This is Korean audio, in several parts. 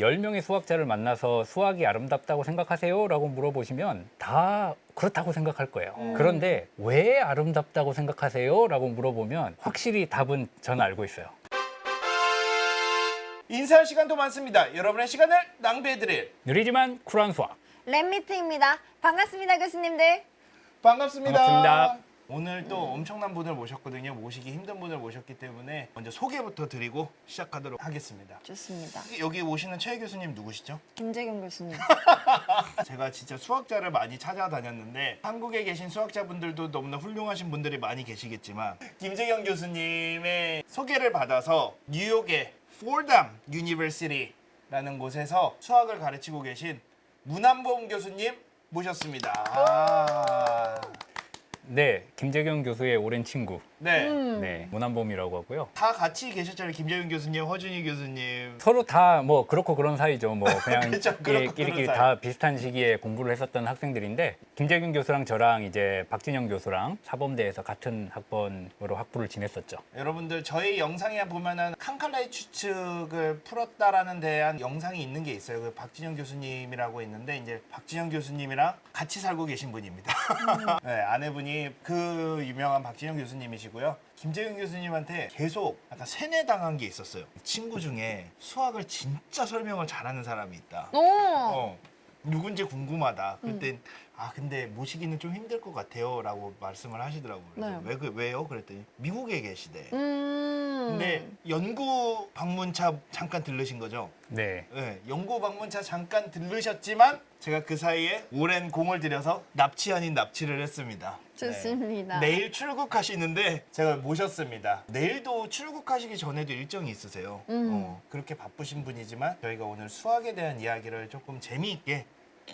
10명의 수학자를 만나서 수학이 아름답다고 생각하세요? 라고 물어보시면 다 그렇다고 생각할 거예요. 음. 그런데 왜 아름답다고 생각하세요? 라고 물어보면 확실히 답은 저는 알고 있어요. 인사할 시간도 많습니다. 여러분의 시간을 낭비해드릴 느리지만 쿨한 수학. 랩미트입니다. 반갑습니다, 교수님들. 반갑습니다. 반갑습니다. 오늘 또 엄청난 분을 모셨거든요. 모시기 힘든 분을 모셨기 때문에 먼저 소개부터 드리고 시작하도록 하겠습니다. 좋습니다. 여기 오시는 최 교수님 누구시죠? 김재경 교수님. 제가 진짜 수학자를 많이 찾아다녔는데 한국에 계신 수학자분들도 너무나 훌륭하신 분들이 많이 계시겠지만 김재경 교수님의 소개를 받아서 뉴욕의 포담 유니버시티라는 곳에서 수학을 가르치고 계신 문한봉 교수님 모셨습니다. 아, 네, 김재경 교수의 오랜 친구. 네. 음. 네, 문한범이라고 하고요. 다 같이 계셨잖아요. 김재경 교수님, 허준희 교수님. 서로 다 뭐 그렇고 그런 사이죠. 뭐 그냥 그렇고 예, 끼리끼리 그런 다 비슷한 시기에 공부를 했었던 학생들인데 김재균 교수랑 저랑 이제 박진영 교수랑 사범대에서 같은 학번으로 학부를 지냈었죠. 여러분들 저희 영상에 보면은 칸칼라의 추측을 풀었다라는 대한 영상이 있는 게 있어요. 그 박진영 교수님이라고 있는데 이제 박진영 교수님이랑 같이 살고 계신 분입니다. 네, 아내분이 그 유명한 박진영 교수님이시고 요. 김재윤 교수님한테 계속 약간 세뇌당한 게 있었어요. 친구 중에 수학을 진짜 설명을 잘하는 사람이 있다. 오. 어, 누군지 궁금하다. 그때 아 근데 모시기는 좀 힘들 것 같아요라고 말씀을 하시더라고요. 그래서 네. 왜 그- 왜요? 그랬더니 미국에 계시대. 음. 근데 연구 방문차 잠깐 들르신 거죠? 네. 네, 연구 방문차 잠깐 들르셨지만 제가 그 사이에 오랜 공을 들여서 납치 아닌 납치를 했습니다. 네. 좋습니다. 내일 출국하시는데 제가 모셨습니다. 내일도 출국하시기 전에도 일정이 있으세요. 음. 어, 그렇게 바쁘신 분이지만 저희가 오늘 수학에 대한 이야기를 조금 재미있게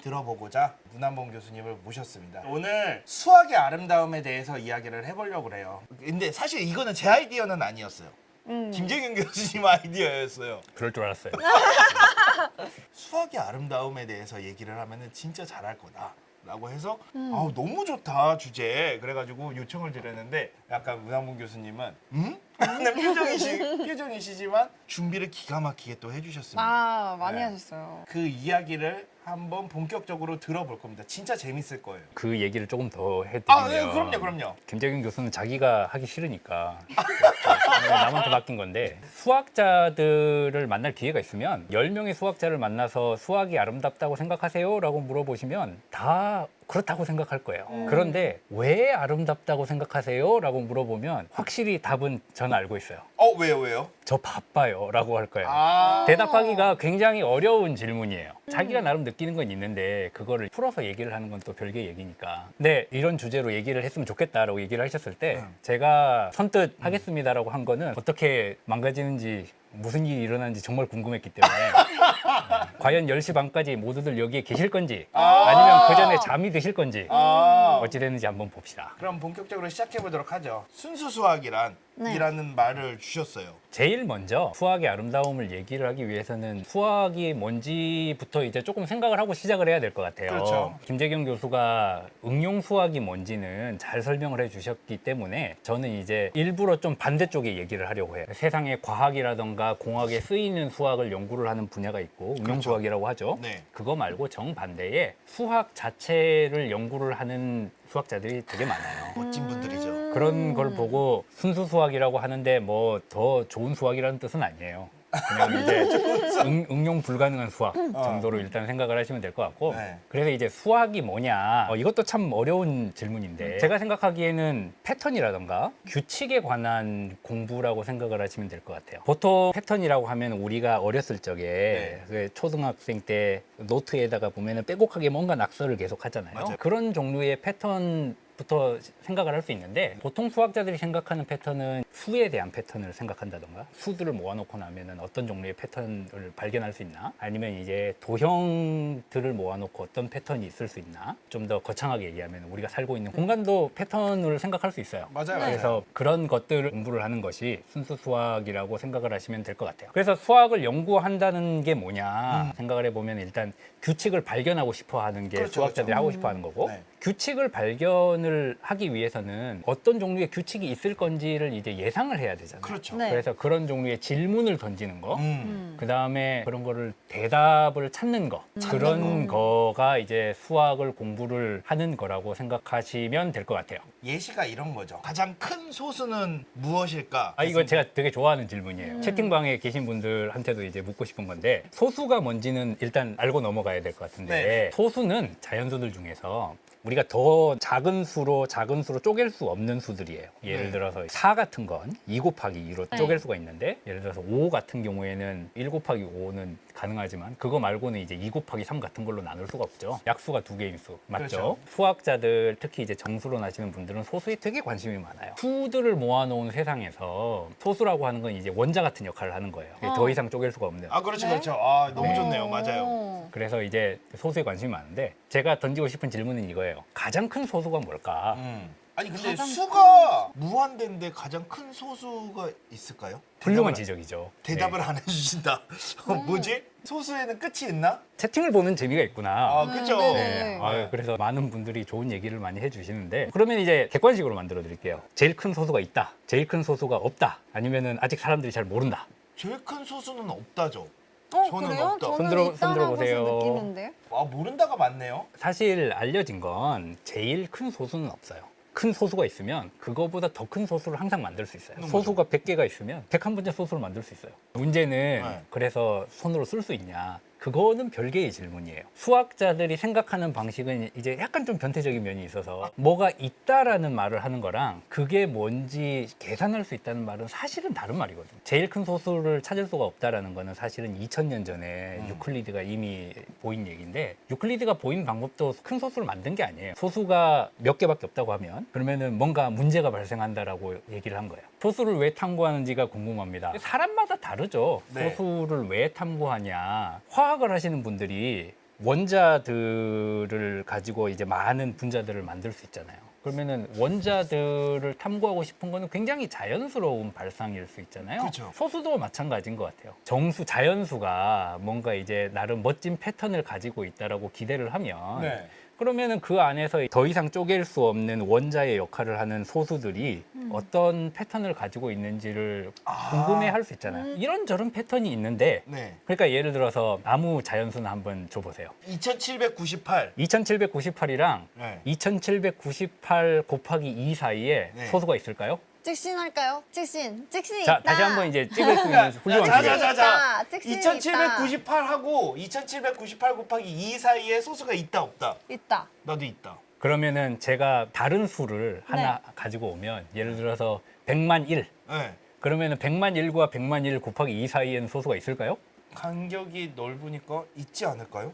들어보고자 문한봉 교수님을 모셨습니다. 오늘 수학의 아름다움에 대해서 이야기를 해보려고 그래요. 근데 사실 이거는 제 아이디어는 아니었어요. 음. 김재균 교수님 아이디어였어요. 그럴 줄 알았어요. 수학의 아름다움에 대해서 얘기를 하면은 진짜 잘할 거다. 라고 해서 음. 아우 너무 좋다 주제 그래가지고 요청을 드렸는데 약간 문한문 교수님은 음? 하는 표정이시, 표정이시지만 준비를 기가 막히게 또 해주셨습니다 아, 많이 네. 하셨어요. 그 이야기를 한번 본격적으로 들어볼 겁니다. 진짜 재밌을 거예요. 그 얘기를 조금 더 해드리면 아 네, 그럼요 그럼요. 김재균 교수는 자기가 하기 싫으니까. 남한테 맡긴 건데 수학자들을 만날 기회가 있으면 10명의 수학자를 만나서 수학이 아름답다고 생각하세요? 라고 물어보시면 다 그렇다고 생각할 거예요. 음. 그런데 왜 아름답다고 생각하세요? 라고 물어보면 확실히 답은 저는 알고 있어요. 어 왜요 왜요? 저 바빠요. 라고 할 거예요. 아 대답하기가 굉장히 어려운 질문이에요. 자기가 나름 느끼는 건 있는데 그거를 풀어서 얘기를 하는 건 또 별개의 얘기니까. 근데 이런 주제로 얘기를 했으면 좋겠다라고 얘기를 하셨을 때 음. 제가 선뜻 하겠습니다라고 한 거는 어떻게 망가지는지 무슨 일이 일어나는지 정말 궁금했기 때문에 네. 과연 10시 반까지 모두들 여기에 계실 건지 아. 아니면 그 전에 잠이 드실 건지 아 어찌 됐는지 한번 봅시다. 그럼 본격적으로 시작해 보도록 하죠 순수 수학이란 네. 이라는 말을 주셨어요 제일 먼저 수학의 아름다움을 얘기를 하기 위해서는 수학이 뭔지부터 이제 조금 생각을 하고 시작을 해야 될 것 같아요. 그렇죠. 김재경 교수가 응용 수학이 뭔지는 잘 설명을 해 주셨기 때문에 저는 이제 일부러 좀 반대쪽에 얘기를 하려고 해요. 세상에 과학이라던가 공학에 쓰이는 수학을 연구를 하는 분야가 있고 응용 그렇죠. 수학이라고 하죠. 네. 그거 말고 정반대에 수학 자체를 연구를 하는 수학자들이 되게 많아요. 멋진 분들이죠 그런 걸 보고 순수 수학이라고 하는데 뭐 더 좋은 수학이라는 뜻은 아니에요. 그냥 이제 응, 응용 불가능한 수학 정도로 일단 생각을 하시면 될 것 같고 네. 그래서 이제 수학이 뭐냐 어, 이것도 참 어려운 질문인데 제가 생각하기에는 패턴이라던가 규칙에 관한 공부라고 생각을 하시면 될 것 같아요 보통 패턴이라고 하면 우리가 어렸을 적에 네. 그 초등학생 때 노트에다가 보면은 빼곡하게 뭔가 낙서를 계속 하잖아요 맞아요. 그런 종류의 패턴 부터 생각을 할 수 있는데 보통 수학자들이 생각하는 패턴은 수에 대한 패턴을 생각한다던가 수들을 모아놓고 나면은 어떤 종류의 패턴을 발견할 수 있나? 아니면 이제 도형들을 모아놓고 어떤 패턴이 있을 수 있나? 좀 더 거창하게 얘기하면 우리가 살고 있는 공간도 패턴을 생각할 수 있어요. 맞아요 맞아요. 그래서 그런 것들을 공부를 하는 것이 순수 수학이라고 생각을 하시면 될 것 같아요. 그래서 수학을 연구한다는 게 뭐냐 생각을 해보면 일단 규칙을 발견하고 싶어 하는 게 음. 그렇죠, 수학자들이 그렇죠. 하고 싶어 하는 거고 네. 규칙을 발견을 하기 위해서는 어떤 종류의 규칙이 있을 건지를 이제 예상을 해야 되잖아요. 그렇죠. 네. 그래서 그런 종류의 질문을 던지는 거. 음. 음. 그 다음에 그런 거를 대답을 찾는 거. 찾는 그런 거 가 이제 수학을 공부를 하는 거라고 생각하시면 될 것 같아요. 예시가 이런 거죠. 가장 큰 소수는 무엇일까? 아, 이거 제가 되게 좋아하는 질문이에요. 음. 채팅방에 계신 분들한테도 이제 묻고 싶은 건데, 소수가 뭔지는 일단 알고 넘어가 야 될 것 같은데, 네. 소수는 자연수들 중에서 우리가 더 작은 수로 작은 수로 쪼갤 수 없는 수들이에요. 예를 네. 들어서 4 같은 건 2 곱하기 2로 네. 쪼갤 수가 있는데 예를 들어서 5 같은 경우에는 1 곱하기 5는 가능하지만 그거 말고는 이제 2 곱하기 3 같은 걸로 나눌 수가 없죠. 약수가 두 개인 수. 맞죠? 그렇죠. 수학자들 특히 이제 정수론 하시는 분들은 소수에 되게 관심이 많아요. 수들을 모아놓은 세상에서 소수라고 하는 건 이제 원자 같은 역할을 하는 거예요. 어. 더 이상 쪼갤 수가 없는. 아 그렇죠, 네? 그렇죠. 아 너무 네. 좋네요, 맞아요. 오. 그래서 이제 소수에 관심이 많은데 제가 던지고 싶은 질문은 이거예요. 가장 큰 소수가 뭘까? 음. 아니 근데 가장 수가 무한대인데 가장 큰 소수가 있을까요? 훌륭한 대답을- 지적이죠. 대답을 네. 안 해주신다. 어, 뭐지? 소수에는 끝이 있나? 채팅을 보는 재미가 있구나. 아 음, 그죠. 네네. 네. 아, 그래서 많은 분들이 좋은 얘기를 많이 해주시는데 그러면 이제 객관식으로 만들어 드릴게요. 제일 큰 소수가 있다. 제일 큰 소수가 없다. 아니면은 아직 사람들이 잘 모른다. 제일 큰 소수는 없다죠. 어, 저는 그래요? 없다. 저는 손 들어- 손 있다라고 들어보세요. 느끼는데. 아 모른다가 많네요. 사실 알려진 건 제일 큰 소수는 없어요. 큰 소수가 있으면 그거보다 더 큰 소수를 항상 만들 수 있어요. 소수가 100개가 있으면 101번째 소수를 만들 수 있어요. 문제는 네. 그래서 손으로 쓸 수 있냐? 그거는 별개의 질문이에요. 수학자들이 생각하는 방식은 이제 약간 좀 변태적인 면이 있어서 뭐가 있다라는 말을 하는 거랑 그게 뭔지 계산할 수 있다는 말은 사실은 다른 말이거든요. 제일 큰 소수를 찾을 수가 없다라는 거는 사실은 2000년 전에 음. 유클리드가 이미 보인 얘기인데 유클리드가 보인 방법도 큰 소수를 만든 게 아니에요. 소수가 몇 개밖에 없다고 하면 그러면은 뭔가 문제가 발생한다라고 얘기를 한 거예요. 소수를 왜 탐구하는지가 궁금합니다. 사람마다 다르죠. 네. 소수를 왜 탐구하냐. 화학을 하시는 분들이 원자들을 가지고 이제 많은 분자들을 만들 수 있잖아요. 그러면은 원자들을 탐구하고 싶은 거는 굉장히 자연스러운 발상일 수 있잖아요. 그렇죠. 소수도 마찬가지인 것 같아요. 정수, 자연수가 뭔가 이제 나름 멋진 패턴을 가지고 있다라고 기대를 하면 네. 그러면은 그 안에서 더 이상 쪼갤 수 없는 원자의 역할을 하는 소수들이 어떤 패턴을 가지고 있는지를 아. 궁금해 할 수 있잖아요. 음. 이런저런 패턴이 있는데 네. 그러니까 예를 들어서 나무 자연수는 한번 줘 보세요. 2798. 2798이랑 네. 2798 곱하기 2 사이에 네. 소수가 있을까요? 찍신할까요? 찍신. 찍신 자, 있다. 다시 한번 이제 찍을 수 있는 훌륭한 자, 기회. 자, 자, 자. 찍신이 2798하고 2798 곱하기 2 사이에 소수가 있다 없다. 있다. 나도 있다. 그러면은 제가 다른 수를 하나 네. 가지고 오면 예를 들어서 100만 1 네. 그러면은 100만 1과 100만 1 곱하기 2 사이에는 소수가 있을까요? 간격이 넓으니까 있지 않을까요?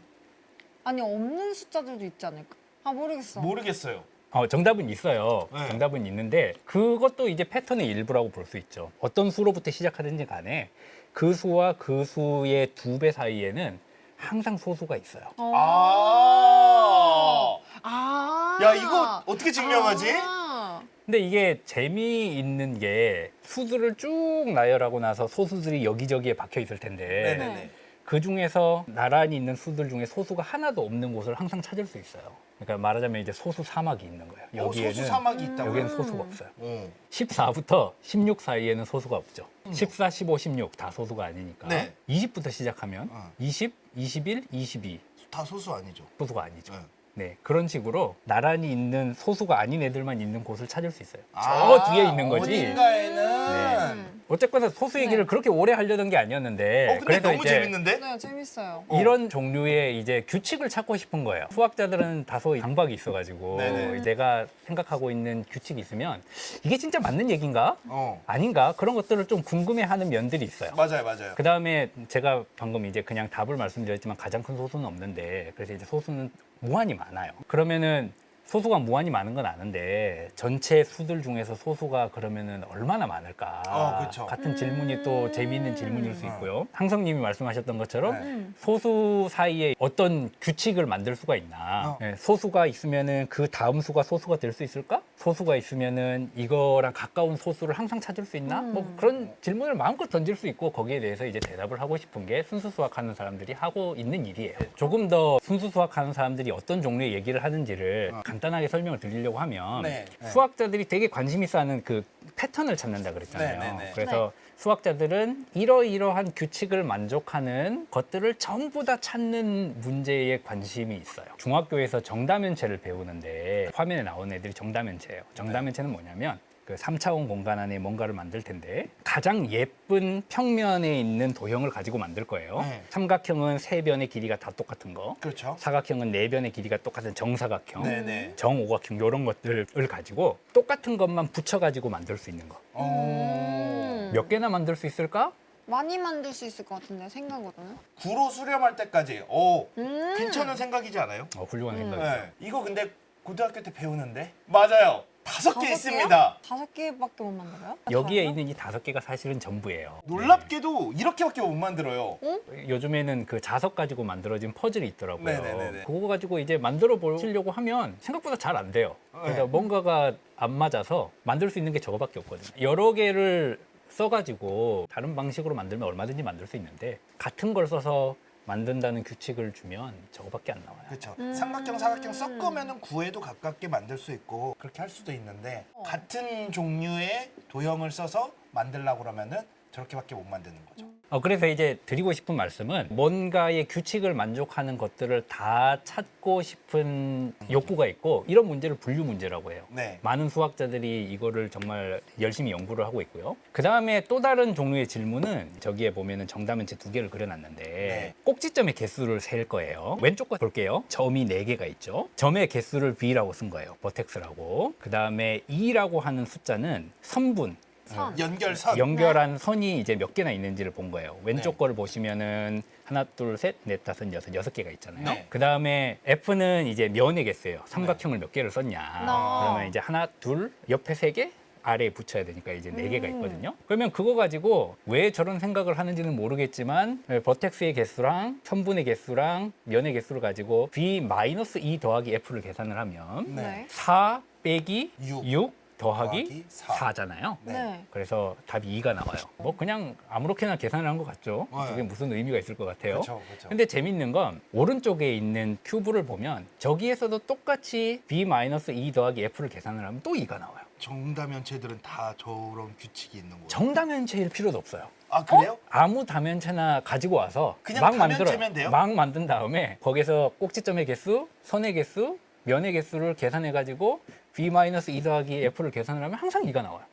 아니 없는 숫자들도 있지 않을까? 아 모르겠어. 모르겠어요. 어, 정답은 있어요. 네. 정답은 있는데 그것도 이제 패턴의 일부라고 볼 수 있죠. 어떤 수로부터 시작하든지 간에 그 수와 그 수의 두 배 사이에는 항상 소수가 있어요. 어. 아. 아. 야, 이거 어떻게 증명하지? 아. 근데 이게 재미있는 게 수들을 쭉 나열하고 나서 소수들이 여기저기에 박혀 있을 텐데 네네네. 그 중에서 나란히 있는 수들 중에 소수가 하나도 없는 곳을 항상 찾을 수 있어요. 그러니까 말하자면 이제 소수 사막이 있는 거예요. 어, 여기에는 소수 사막이 있다고요? 여기는 음. 소수가 없어요. 어. 14부터 16 사이에는 소수가 없죠. 14, 15, 16 다 소수가 아니니까. 음. 네. 20부터 시작하면 어. 20, 21, 22 다 소수 아니죠. 소수가 아니죠. 네. 네, 그런 식으로 나란히 있는 소수가 아닌 애들만 있는 곳을 찾을 수 있어요. 저 아, 뒤에 있는 거지. 어딘가에는. 음. 어쨌거나 소수 얘기를 네. 그렇게 오래 하려던 게 아니었는데. 어, 근데 너무 이제 재밌는데? 네 재밌어요. 어. 이런 종류의 이제 규칙을 찾고 싶은 거예요. 수학자들은 다소 강박이 있어가지고 네네. 내가 생각하고 있는 규칙이 있으면 이게 진짜 맞는 얘기인가? 어. 아닌가? 그런 것들을 좀 궁금해하는 면들이 있어요. 맞아요, 맞아요. 그 다음에 제가 방금 이제 그냥 답을 말씀드렸지만 가장 큰 소수는 없는데 그래서 이제 소수는 무한히 많아요. 그러면은 소수가 무한히 많은 건 아는데 전체 수들 중에서 소수가 그러면은 얼마나 많을까? 어, 그쵸. 같은 질문이 또 음. 재미있는 질문일 수 있고요. 항성님이 말씀하셨던 것처럼 네. 음. 소수 사이에 어떤 규칙을 만들 수가 있나? 어. 예, 소수가 있으면은 그 다음 수가 소수가 될 수 있을까? 소수가 있으면은 이거랑 가까운 소수를 항상 찾을 수 있나? 음. 뭐 그런 질문을 마음껏 던질 수 있고 거기에 대해서 이제 대답을 하고 싶은 게 순수 수학하는 사람들이 하고 있는 일이에요. 조금 더 순수 수학하는 사람들이 어떤 종류의 얘기를 하는지를 어. 간단하게 설명을 드리려고 하면 네. 네. 수학자들이 되게 관심 있어 하는 그 패턴을 찾는다 그랬잖아요. 네, 네, 네. 그래서 수학자들은 이러이러한 규칙을 만족하는 것들을 전부 다 찾는 문제에 관심이 있어요. 중학교에서 정다면체를 배우는데 화면에 나오는 애들이 정다면체예요. 정다면체는 뭐냐면 그 3차원 공간 안에 뭔가를 만들 텐데 가장 예쁜 평면에 있는 도형을 가지고 만들 거예요. 네. 삼각형은 세 변의 길이가 다 똑같은 거. 그렇죠. 사각형은 네 변의 길이가 똑같은 정사각형. 네네. 정오각형 이런 것들을 가지고 똑같은 것만 붙여 가지고 만들 수 있는 거. 어... 몇 개나 만들 수 있을까? 많이 만들 수 있을 것 같은데 생각으로는. 구로 수렴할 때까지 오 음. 괜찮은 생각이지 않아요? 어, 훌륭한 음. 생각이죠. 네. 이거 근데 고등학교 때 배우는데 맞아요. 다섯 개 있습니다. 다섯 개밖에 못 만들어요? 여기에? 있는 이 다섯 개가 사실은 전부예요. 놀랍게도 이렇게밖에 못 만들어요. 네. 요즘에는 그 자석 가지고 만들어진 퍼즐이 있더라고요. 네네네네. 그거 가지고 이제 만들어 보시려고 하면 생각보다 잘 안 돼요. 그러니까 네. 뭔가가 안 맞아서 만들 수 있는 게 저거밖에 없거든요. 여러 개를 써가지고 다른 방식으로 만들면 얼마든지 만들 수 있는데 같은 걸 써서 만든다는 규칙을 주면 저거밖에 안 나와요. 그렇죠. 음. 삼각형, 사각형 섞으면은 구에도 가깝게 만들 수 있고 그렇게 할 수도 있는데 어. 같은 종류의 도형을 써서 만들려고 그러면은 저렇게밖에 못 만드는 거죠. 어, 그래서 이제 드리고 싶은 말씀은 뭔가의 규칙을 만족하는 것들을 다 찾고 싶은 욕구가 있고 이런 문제를 분류 문제라고 해요. 네. 많은 수학자들이 이거를 정말 열심히 연구를 하고 있고요. 그 다음에 또 다른 종류의 질문은 저기에 보면은 정답면체 두 개를 그려놨는데 네. 꼭지점의 개수를 셀 거예요. 왼쪽 거 볼게요. 점이 네 개가 있죠. 점의 개수를 B라고 쓴 거예요. 버텍스라고. 그 다음에 2라고 하는 숫자는 선분. 선. 연결선. 연결한 선이 이제 몇 개나 있는지를 본 거예요. 왼쪽 네. 거를 보시면은 하나, 둘, 셋, 넷, 다섯, 여섯, 여섯 개가 있잖아요. 네. 그 다음에 F는 이제 면의 개수예요. 삼각형을 몇 개를 썼냐. 아. 그러면 이제 하나, 둘, 옆에 세 개, 아래에 붙여야 되니까 이제 네 개가 음. 있거든요. 그러면 그거 가지고 왜 저런 생각을 하는지는 모르겠지만 네, 버텍스의 개수랑 선분의 개수랑 면의 개수를 가지고 B 마이너스 2 더하기 F를 계산을 하면 네. 네. 4 빼기 육 6, 더하기, 더하기 사. 4잖아요. 네. 네. 그래서 답이 2가 나와요. 뭐 그냥 아무렇게나 계산을 한 것 같죠. 네. 그게 무슨 의미가 있을 것 같아요. 그렇죠. 그렇죠. 근데 재밌는 건 오른쪽에 있는 큐브를 보면 저기에서도 똑같이 b-2 더하기 f를 계산을 하면 또 2가 나와요. 정다면체들은 다 저런 규칙이 있는 거예요. 정다면체일 필요도 없어요. 아 그래요? 아무 다면체나 가지고 와서 그냥 막 다면체면 만들어 돼요? 막 만든 다음에 거기서 꼭지점의 개수, 선의 개수, 면의 개수를 계산해 가지고 b-2 더하기 f를 계산을 하면 항상 2가 나와요.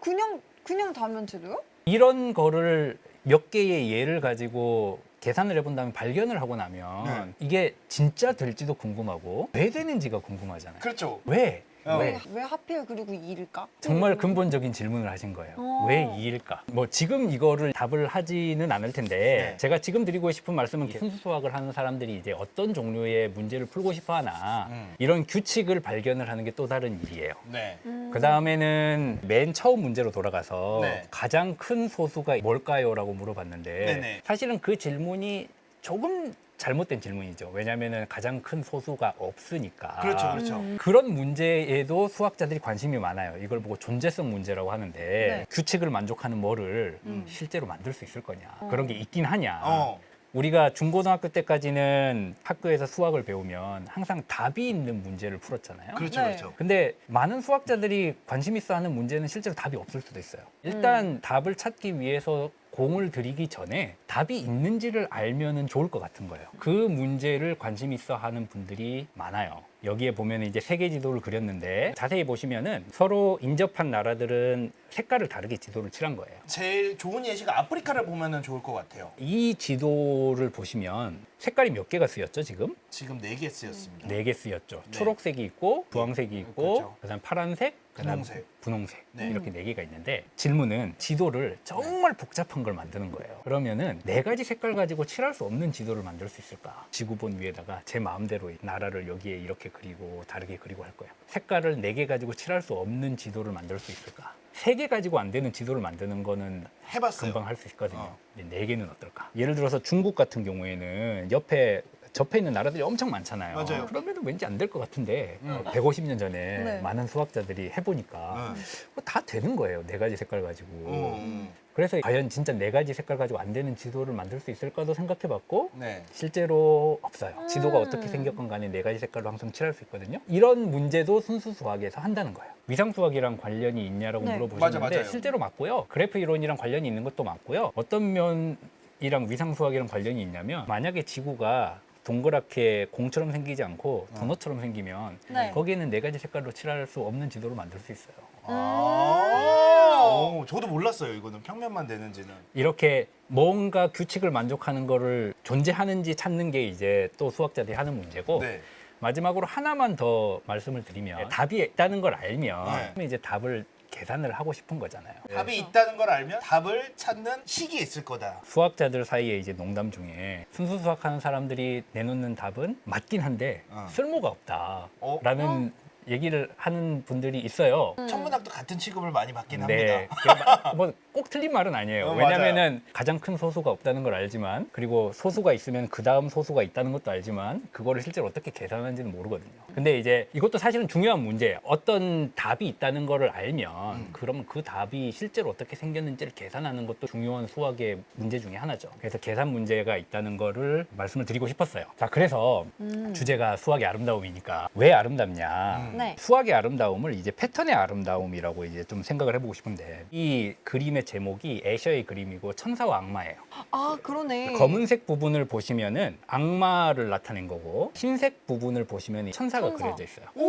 그냥 그냥 다면체도요? 이런 거를 몇 개의 예를 가지고 계산을 해본 다음에 발견을 하고 나면 네. 이게 진짜 될지도 궁금하고 왜 되는지가 궁금하잖아요. 그렇죠. 왜? 어. 왜? 왜 하필 그리고 일일까? 정말 음. 근본적인 질문을 하신 거예요. 어. 왜 이일까? 뭐 지금 이거를 답을 하지는 않을 텐데 네. 제가 지금 드리고 싶은 말씀은 순수 수학을 하는 사람들이 이제 어떤 종류의 문제를 풀고 싶어 하나 음. 이런 규칙을 발견을 하는 게 또 다른 일이에요. 네. 음. 그 다음에는 맨 처음 문제로 돌아가서 네. 가장 큰 소수가 뭘까요? 라고 물어봤는데 네네. 사실은 그 질문이 조금 잘못된 질문이죠. 왜냐하면 가장 큰 소수가 없으니까. 그렇죠. 그렇죠. 음. 그런 문제에도 수학자들이 관심이 많아요. 이걸 보고 존재성 문제라고 하는데 네. 규칙을 만족하는 뭐를 음. 실제로 만들 수 있을 거냐. 어. 그런 게 있긴 하냐. 어. 우리가 중고등학교 때까지는 학교에서 수학을 배우면 항상 답이 있는 문제를 풀었잖아요. 그렇죠. 네. 그렇죠. 근데 많은 수학자들이 관심 있어 하는 문제는 실제로 답이 없을 수도 있어요. 일단 음. 답을 찾기 위해서 공을 들이기 전에 답이 있는지를 알면은 좋을 것 같은 거예요. 그 문제를 관심 있어 하는 분들이 많아요. 여기에 보면 이제 세계 지도를 그렸는데 자세히 보시면은 서로 인접한 나라들은 색깔을 다르게 지도를 칠한 거예요. 제일 좋은 예시가 아프리카를 보면은 좋을 것 같아요. 이 지도를 보시면 색깔이 몇 개가 쓰였죠, 지금? 지금 네 개 쓰였습니다. 네 개 쓰였죠. 네. 초록색이 있고 주황색이 있고 그렇죠. 그다음 파란색, 분홍색. 분홍색 네. 이렇게 네 개가 있는데 질문은 지도를 정말 복잡한 걸 만드는 거예요. 그러면은 네 가지 색깔 가지고 칠할 수 없는 지도를 만들 수 있을까? 지구본 위에다가 제 마음대로 나라를 여기에 이렇게 그리고 다르게 그리고 할 거예요. 색깔을 네 개 가지고 칠할 수 없는 지도를 만들 수 있을까? 세 개 가지고 안 되는 지도를 만드는 거는 해봤어요. 금방 할 수 있거든요. 어. 근데 네 개는 어떨까? 예를 들어서 중국 같은 경우에는 옆에 접해 있는 나라들이 엄청 많잖아요. 맞아요. 그러면 왠지 안 될 것 같은데 음. 150년 전에 네. 많은 수학자들이 해보니까 네. 그거 다 되는 거예요. 네 가지 색깔 가지고. 음, 음. 그래서 과연 진짜 네 가지 색깔 가지고 안 되는 지도를 만들 수 있을까도 생각해봤고 네. 실제로 없어요. 음. 지도가 어떻게 생겼건 간에 네 가지 색깔로 항상 칠할 수 있거든요. 이런 문제도 순수 수학에서 한다는 거예요. 위상 수학이랑 관련이 있냐라고 네. 물어보시는데 맞아, 맞아요. 실제로 맞고요. 그래프 이론이랑 관련이 있는 것도 맞고요. 어떤 면 이랑 위상 수학이랑 관련이 있냐면 만약에 지구가 동그랗게 공처럼 생기지 않고 어. 도넛처럼 생기면 네. 거기에는 네 가지 색깔로 칠할 수 없는 지도를 만들 수 있어요. 아, 오, 저도 몰랐어요. 이거는 평면만 되는지는. 이렇게 뭔가 규칙을 만족하는 거를 존재하는지 찾는 게 이제 또 수학자들이 하는 문제고 네. 마지막으로 하나만 더 말씀을 드리면 답이 있다는 걸 알면 네. 이제 답을 계산을 하고 싶은 거잖아요. 답이 있다는 걸 알면 답을 찾는 식이 있을 거다. 수학자들 사이에 이제 농담 중에 순수 수학하는 사람들이 내놓는 답은 맞긴 한데 어. 쓸모가 없다라는 어? 얘기를 하는 분들이 있어요. 천문학도 같은 취급을 많이 받긴 네, 합니다. 뭐꼭 틀린 말은 아니에요. 어, 왜냐면은 가장 큰 소수가 없다는 걸 알지만 그리고 소수가 있으면 그 다음 소수가 있다는 것도 알지만 그거를 실제로 어떻게 계산하는지는 모르거든요. 근데 이제 이것도 사실은 중요한 문제예요. 어떤 답이 있다는 거를 알면 음. 그러면 그 답이 실제로 어떻게 생겼는지를 계산하는 것도 중요한 수학의 문제 중에 하나죠. 그래서 계산 문제가 있다는 거를 말씀을 드리고 싶었어요. 자, 그래서 음. 주제가 수학의 아름다움이니까 왜 아름답냐? 음. 네. 수학의 아름다움을 이제 패턴의 아름다움이라고 이제 좀 생각을 해보고 싶은데 이 그림의 제목이 애셔의 그림이고 천사와 악마예요. 아 그러네. 검은색 부분을 보시면은 악마를 나타낸 거고 흰색 부분을 보시면 천사가 천사. 그려져 있어요. 저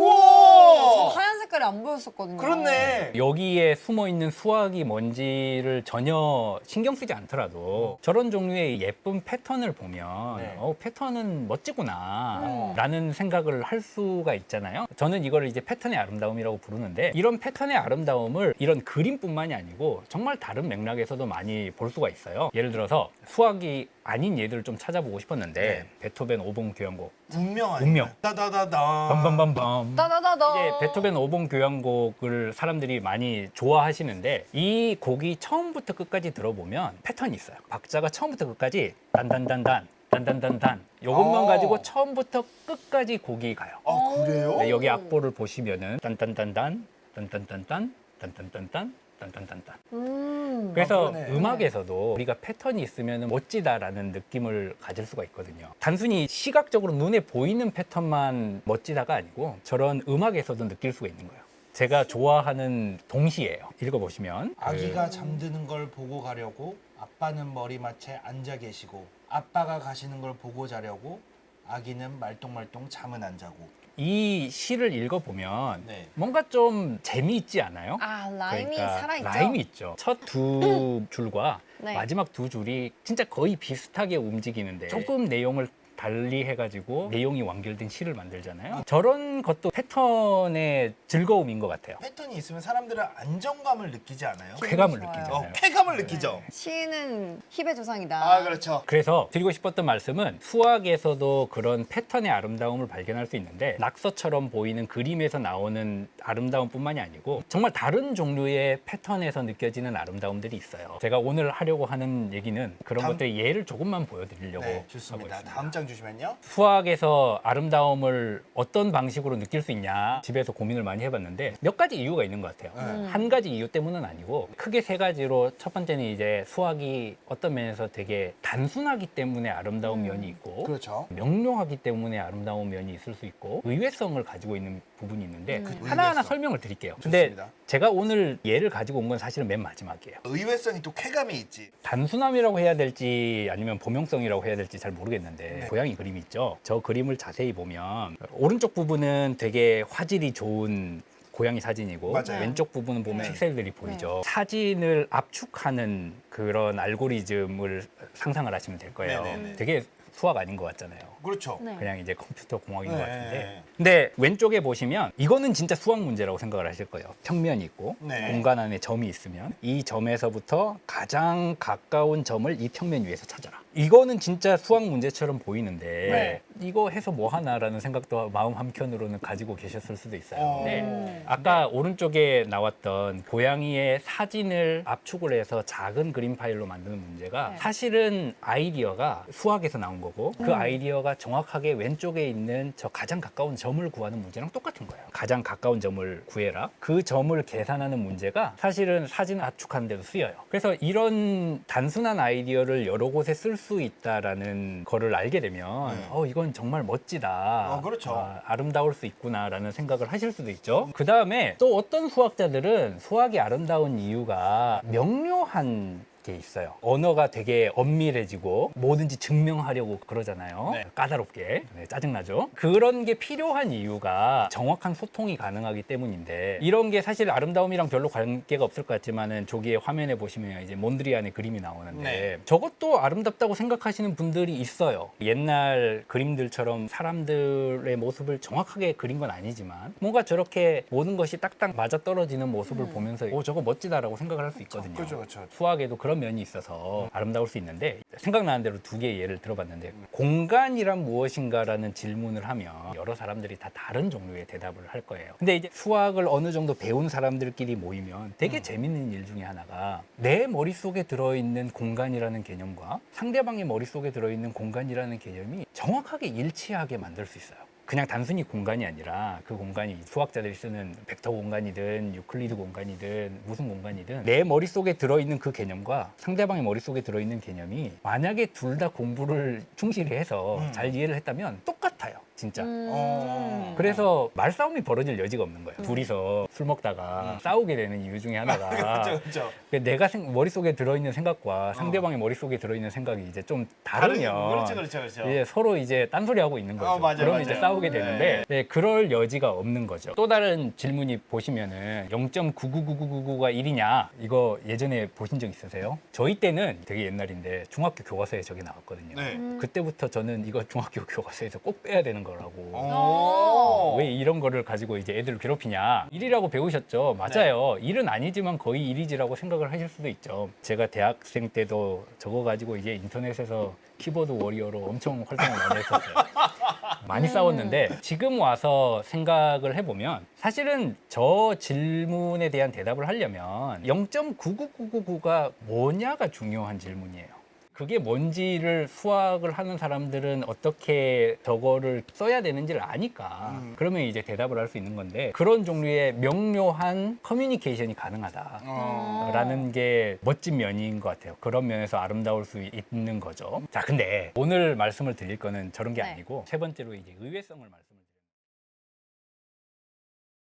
오! 하얀 색깔이 안 보였었거든요. 그렇네. 여기에 숨어 있는 수학이 뭔지를 전혀 신경 쓰지 않더라도 저런 종류의 예쁜 패턴을 보면 네. 어, 패턴은 멋지구나 음. 라는 생각을 할 수가 있잖아요. 저는 이거를 이제 패턴의 아름다움이라고 부르는데 이런 패턴의 아름다움을 이런 그림뿐만이 아니고 정말 다른 맥락에서도 많이 볼 수가 있어요. 예를 들어서 수학이 아닌 예들을 좀 찾아보고 싶었는데 네. 베토벤 5번 교향곡 운명 아니에요? 운명. 따다다다. 밤밤밤밤 따다다다. 이제 베토벤 5번 교향곡을 사람들이 많이 좋아하시는데 이 곡이 처음부터 끝까지 들어보면 패턴이 있어요. 박자가 처음부터 끝까지 단단단단 단단단단 요것만 어. 가지고 처음부터 끝까지 곡이 가요. 아 그래요? 네, 여기 악보를 보시면은 딴딴딴딴 딴딴딴딴 딴딴딴딴 딴딴딴딴 음. 그래서 그러네. 음악에서도 우리가 패턴이 있으면 멋지다라는 느낌을 가질 수가 있거든요. 단순히 시각적으로 눈에 보이는 패턴만 멋지다가 아니고 저런 음악에서도 느낄 수가 있는 거예요. 제가 좋아하는 동시예요. 읽어보시면 아기가 잠드는 걸 보고 가려고 아빠는 머리맡에 앉아 계시고 아빠가 가시는 걸 보고 자려고 아기는 말똥말똥 잠은 안 자고. 이 시를 읽어보면 네. 뭔가 좀 재미있지 않아요? 아 라임이 그러니까 살아있죠. 라임이 있죠. 첫 두 줄과 네. 마지막 두 줄이 진짜 거의 비슷하게 움직이는데 조금 내용을 달리 해가지고 내용이 완결된 시를 만들잖아요. 저런 것도 패턴의 즐거움인 것 같아요. 패턴이 있으면 사람들은 안정감을 느끼지 않아요? 쾌감을 좋아요. 느끼잖아요. 어, 쾌감을 느끼죠. 시는 힙의 조상이다. 아 그렇죠. 그래서 드리고 싶었던 말씀은 수학에서도 그런 패턴의 아름다움을 발견할 수 있는데 낙서처럼 보이는 그림에서 나오는 아름다움뿐만이 아니고 정말 다른 종류의 패턴에서 느껴지는 아름다움들이 있어요. 제가 오늘 하려고 하는 얘기는 그런 다음- 것들의 예를 조금만 보여드리려고 네 하고 좋습니다. 있습니다. 다음 장 주시면요. 수학에서 아름다움을 어떤 방식으로 느낄 수 있냐 집에서 고민을 많이 해봤는데 몇 가지 이유가 있는 것 같아요. 네. 음. 한 가지 이유 때문은 아니고 크게 세 가지로 첫 번째는 이제 수학이 어떤 면에서 되게 단순하기 때문에 아름다운 음. 면이 있고 그렇죠. 명료하기 때문에 아름다운 면이 있을 수 있고 의외성을 가지고 있는 부분이 있는데 음. 하나하나 의외성. 설명을 드릴게요. 근데 좋습니다. 제가 오늘 예를 가지고 온 건 사실은 맨 마지막이에요. 의외성이 또 쾌감이 있지. 단순함이라고 해야 될지 아니면 범용성이라고 해야 될지 잘 모르겠는데 네. 고양이 그림이 있죠. 저 그림을 자세히 보면 오른쪽 부분은 되게 화질이 좋은 고양이 사진이고 맞아요. 왼쪽 부분은 보면 네. 픽셀들이 보이죠. 사진을 압축하는 그런 알고리즘을 상상을 하시면 될 거예요. 네네네. 되게 수학 아닌 것 같잖아요. 그렇죠. 네. 그냥 이제 컴퓨터 공학인 것 네. 같은데. 근데 왼쪽에 보시면 이거는 진짜 수학 문제라고 생각을 하실 거예요. 평면이 있고 네. 공간 안에 점이 있으면 이 점에서부터 가장 가까운 점을 이 평면 위에서 찾아라. 이거는 진짜 수학 문제처럼 보이는데 네. 이거 해서 뭐 하나라는 생각도 마음 한켠으로는 가지고 계셨을 수도 있어요. 어. 네. 음. 아까 오른쪽에 나왔던 고양이의 사진을 압축을 해서 작은 그림 파일로 만드는 문제가 네. 사실은 아이디어가 수학에서 나온 거고 그 음. 아이디어가 정확하게 왼쪽에 있는 저 가장 가까운 점을 구하는 문제랑 똑같은 거예요. 가장 가까운 점을 구해라. 그 점을 계산하는 문제가 사실은 사진 압축하는 데도 쓰여요. 그래서 이런 단순한 아이디어를 여러 곳에 쓸 수 있다라는 거를 알게 되면 네. 어 이건 정말 멋지다. 어, 그렇죠. 아, 아름다울 수 있구나라는 생각을 하실 수도 있죠. 그 다음에 또 어떤 수학자들은 수학이 아름다운 이유가 명료한 게 있어요. 언어가 되게 엄밀해지고 뭐든지 증명하려고 그러잖아요. 네. 까다롭게. 네, 짜증나죠? 그런 게 필요한 이유가 정확한 소통이 가능하기 때문인데 이런 게 사실 아름다움이랑 별로 관계가 없을 것 같지만은 저기에 화면에 보시면 이제 몬드리안의 그림이 나오는데 네. 저것도 아름답다고 생각하시는 분들이 있어요. 옛날 그림들처럼 사람들의 모습을 정확하게 그린 건 아니지만 뭔가 저렇게 모든 것이 딱딱 맞아 떨어지는 모습을 보면서 오 저거 멋지다라고 생각을 할 수 있거든요. 그렇죠, 그렇죠. 수학에도 그런 면이 있어서 아름다울 수 있는데 생각나는 대로 두 개의 예를 들어봤는데 공간이란 무엇인가라는 질문을 하면 여러 사람들이 다 다른 종류의 대답을 할 거예요. 근데 이제 수학을 어느 정도 배운 사람들끼리 모이면 되게 재밌는 일 중에 하나가 내 머릿속에 들어있는 공간이라는 개념과 상대방의 머릿속에 들어있는 공간이라는 개념이 정확하게 일치하게 만들 수 있어요. 그냥 단순히 공간이 아니라 그 공간이 수학자들이 쓰는 벡터 공간이든 유클리드 공간이든 무슨 공간이든 내 머릿속에 들어있는 그 개념과 상대방의 머릿속에 들어있는 개념이 만약에 둘 다 공부를 충실히 해서 음. 잘 이해를 했다면 똑같아요. 진짜. 음. 어. 그래서 말싸움이 벌어질 여지가 없는 거예요. 둘이서 술 먹다가 싸우게 되는 이유 중에 하나가 그렇죠, 그렇죠. 그 내가 생- 머릿속에 들어있는 생각과 상대방의 머릿속에 들어있는 생각이 이제 좀 다르면 그렇죠, 그렇죠, 그렇죠. 이제 서로 이제 딴소리 하고 있는 거죠. 어, 맞아요, 그러면 맞아요. 이제 싸우게 되는데 네, 그럴 여지가 없는 거죠. 또 다른 질문이 보시면은 0.99999가 1이냐 이거 예전에 보신 적 있으세요? 저희 때는 되게 옛날인데 중학교 교과서에 저게 나왔거든요. 네. 음. 그때부터 저는 이거 중학교 교과서에서 꼭 빼야 되는 거라고. 오. 왜 이런 거를 가지고 이제 애들을 괴롭히냐? 일이라고 배우셨죠? 맞아요. 네. 일은 아니지만 거의 일이지라고 생각을 하실 수도 있죠. 제가 대학생 때도 저거 가지고 이제 인터넷에서 키보드 워리어로 엄청 활동을 많이 했었어요. 많이 싸웠는데 지금 와서 생각을 해보면 사실은 저 질문에 대한 대답을 하려면 0.99999가 뭐냐가 중요한 질문이에요. 그게 뭔지를 수학을 하는 사람들은 어떻게 저거를 써야 되는지를 아니까 음. 그러면 이제 대답을 할 수 있는 건데 그런 종류의 명료한 커뮤니케이션이 가능하다. 어. 라는 게 멋진 면인 것 같아요. 그런 면에서 아름다울 수 있는 거죠. 자, 근데 오늘 말씀을 드릴 거는 저런 게 네. 아니고 세 번째로 이제 의외성을 말씀을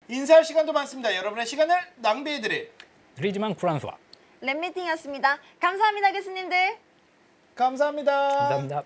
드려요. 인사할 시간도 많습니다. 여러분의 시간을 낭비해드릴 드리지만 쿨한 수학. 랩미팅이었습니다. 감사합니다, 교수님들. 감사합니다. 감사합니다.